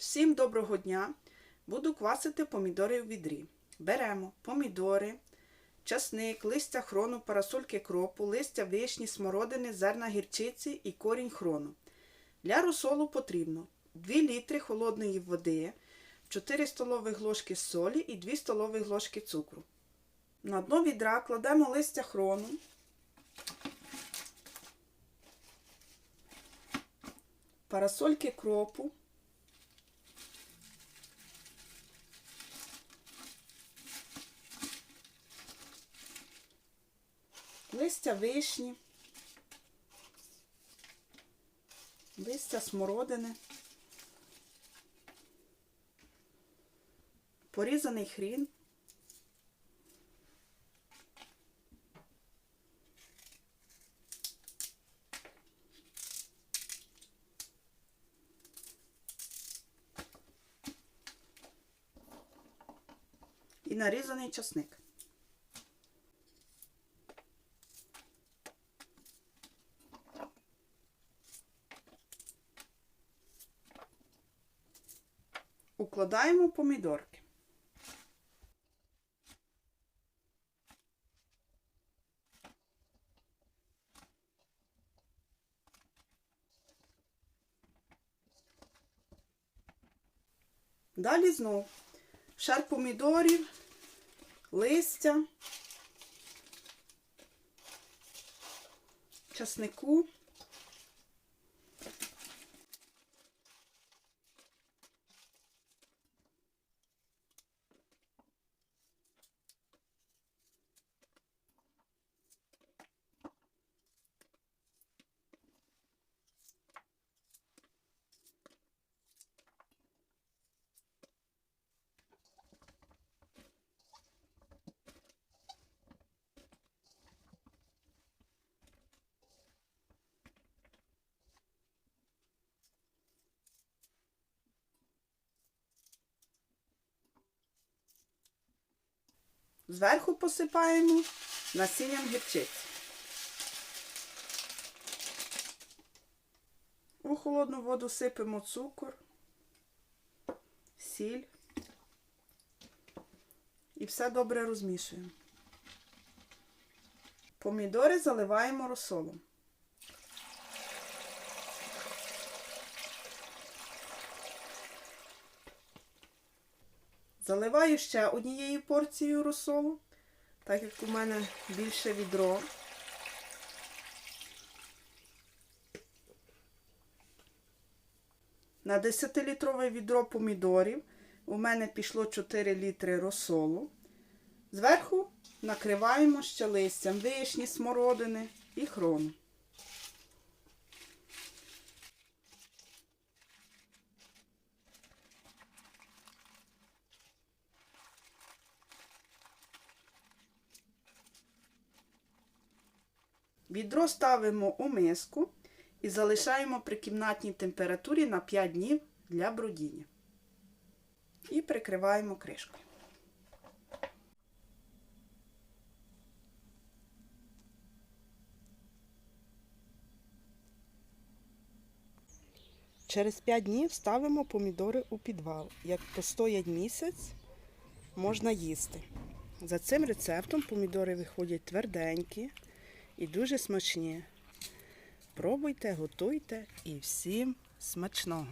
Всім доброго дня! Буду квасити помідори в відрі. Беремо помідори, часник, листя хрону, парасольки кропу, листя вишні, смородини, зерна гірчиці і корінь хрону. Для розсолу потрібно 2 літри холодної води, 4 столових ложки солі і 2 столових ложки цукру. На дно відра кладемо листя хрону. Парасольки кропу, листя вишні, листя смородини, порізаний хрін, і нарізаний часник. Укладаємо помідорки. Далі знов шар помідорів, листя, часнику. Зверху посипаємо насінням гірчиці. У холодну воду сипемо цукор, сіль і все добре розмішуємо. Помідори заливаємо розсолом. Заливаю ще однією порцією розсолу, так як у мене більше відро. На 10-літрове відро помідорів у мене пішло 4 літри розсолу. Зверху накриваємо ще листям вишні, смородини і хрону. Відро ставимо у миску і залишаємо при кімнатній температурі на 5 днів для бродіння. І прикриваємо кришкою. Через 5 днів ставимо помідори у підвал. Як постоять місяць, можна їсти. За цим рецептом помідори виходять тверденькі і дуже смачні. Пробуйте, готуйте і всім смачного!